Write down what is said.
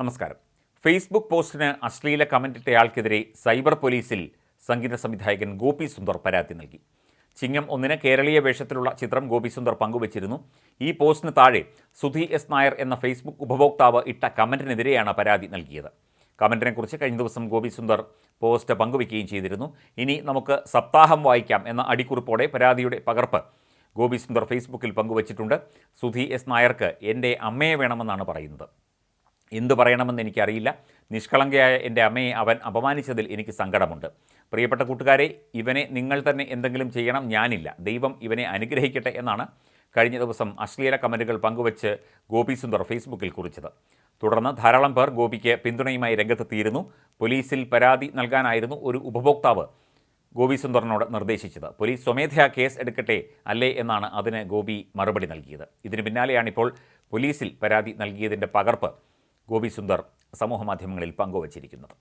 നമസ്കാരം. ഫേസ്ബുക്ക് പോസ്റ്റിന് അശ്ലീല കമന്റിട്ടയാൾക്കെതിരെ സൈബർ പോലീസിൽ സംഗീത സംവിധായകൻ ഗോപി സുന്ദർ പരാതി നൽകി. ചിങ്ങം ഒന്നിന് കേരളീയ വേഷത്തിലുള്ള ചിത്രം ഗോപി സുന്ദർ പങ്കുവച്ചിരുന്നു. ഈ പോസ്റ്റിന് താഴെ സുധി എസ് നായർ എന്ന ഫേസ്ബുക്ക് ഉപഭോക്താവ് ഇട്ട കമന്റിനെതിരെയാണ് പരാതി നൽകിയത്. കമന്റിനെക്കുറിച്ച് കഴിഞ്ഞ ദിവസം ഗോപി സുന്ദർ പോസ്റ്റ് പങ്കുവയ്ക്കുകയും ചെയ്തിരുന്നു. ഇനി നമുക്ക് സപ്താഹം വായിക്കാം എന്ന അടിക്കുറിപ്പോടെ പരാതിയുടെ പകർപ്പ് ഗോപി സുന്ദർ ഫേസ്ബുക്കിൽ പങ്കുവച്ചിട്ടുണ്ട്. സുധി എസ് നായർക്ക് എന്റെ അമ്മയെ വേണമെന്നാണ് പറയുന്നത്. എന്തു പറയണമെന്ന് എനിക്കറിയില്ല. നിഷ്കളങ്കയായ എന്റെ അമ്മയെ അവൻ അപമാനിച്ചതിൽ എനിക്ക് സങ്കടമുണ്ട്. പ്രിയപ്പെട്ട കൂട്ടുകാരെ ഇവനെ നിങ്ങൾ തന്നെ എന്തെങ്കിലും ചെയ്യണം ഞാനില്ല. ദൈവം ഇവനെ അനുഗ്രഹിക്കട്ടെ എന്നാണ് കഴിഞ്ഞ ദിവസം അശ്ലീല കമന്റുകൾ പങ്കുവച്ച് ഗോപി സുന്ദർ ഫേസ്ബുക്കിൽ കുറിച്ചത്. തുടർന്ന് ധാരാളം പേർ ഗോപിക്ക് പിന്തുണയുമായി രംഗത്തെത്തിയിരുന്നു പോലീസിൽ പരാതി നൽകാനായിരുന്നു ഒരു ഉപഭോക്താവ് ഗോപി സുന്ദറിനോട് നിർദ്ദേശിച്ചത്. പോലീസ് സ്വമേധയാ കേസ് എടുക്കട്ടെ അല്ലേ എന്നാണ് അതിന് ഗോപി മറുപടി നൽകിയത്. ഇതിന് പിന്നാലെയാണിപ്പോൾ പോലീസിൽ പരാതി നൽകിയതിന്റെ പകർപ്പ് ഗോപി സുന്ദർ സമൂഹമാധ്യമങ്ങളിൽ പങ്കുവച്ചിരിക്കുന്നത്.